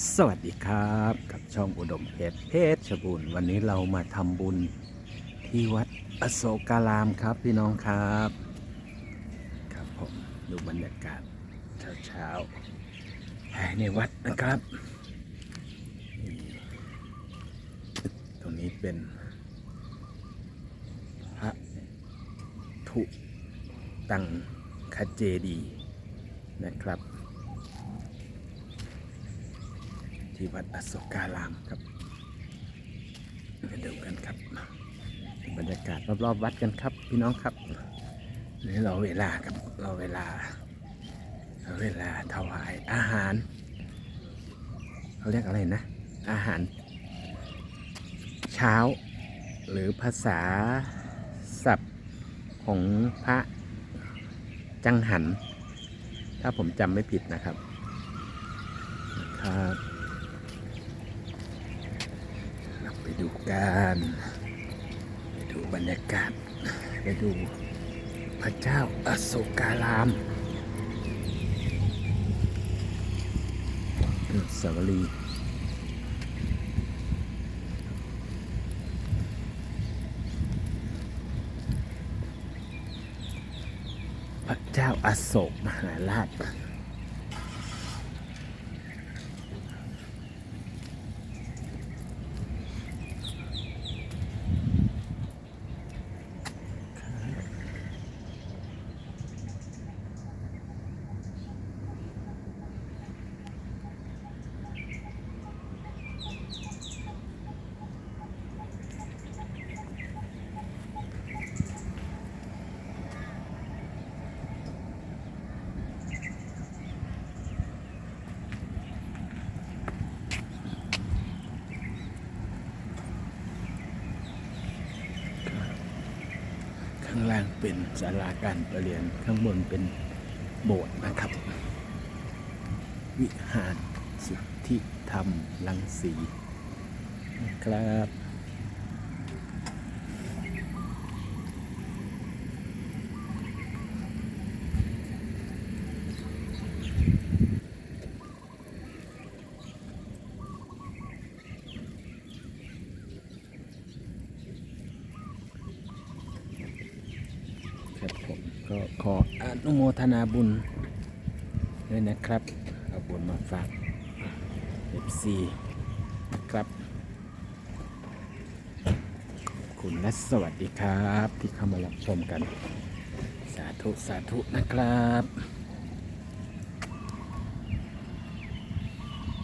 สวัสดีครับกับช่องอุดมเพชรเพชรชบูรณ์วันนี้เรามาทำบุญที่วัดอโศการามครับพี่น้องครับ ครับผมดูบรรยากาศเช้าๆภายในวัดนะครับ ตรงนี้เป็นพระถุตังคเจดีนะครับ ที่วัดอโศการามครับมาดูกันครับ บรรยากาศรอบๆวัดกันครับพี่น้องครับนี่เราเวลาครับเราเวลาเราเวลาถวายอาหารเขาเรียกอะไรนะ อาหาร เช้า หรือภาษาศัพท์ของพระจังหัน ถ้าผมจำไม่ผิดนะครับครับ ไปดูกันไปดูบรรยากาศ ไปดูพระเจ้าอโศการามสาวรีพระเจ้าอโศกมหาราช ข้างล่างเป็นศาลาการประเรียนข้างบนเป็นโบสถ์นะครับ วิหารสุทธิธรรมลังสีนะครับ ครับผมก็ขออนุโมทนาบุญด้วยนะครับเอาบุญมาฝาก FC นะครับขอบคุณและสวัสดีครับ ที่เข้ามารับชมกัน สาธุ สาธุนะครับ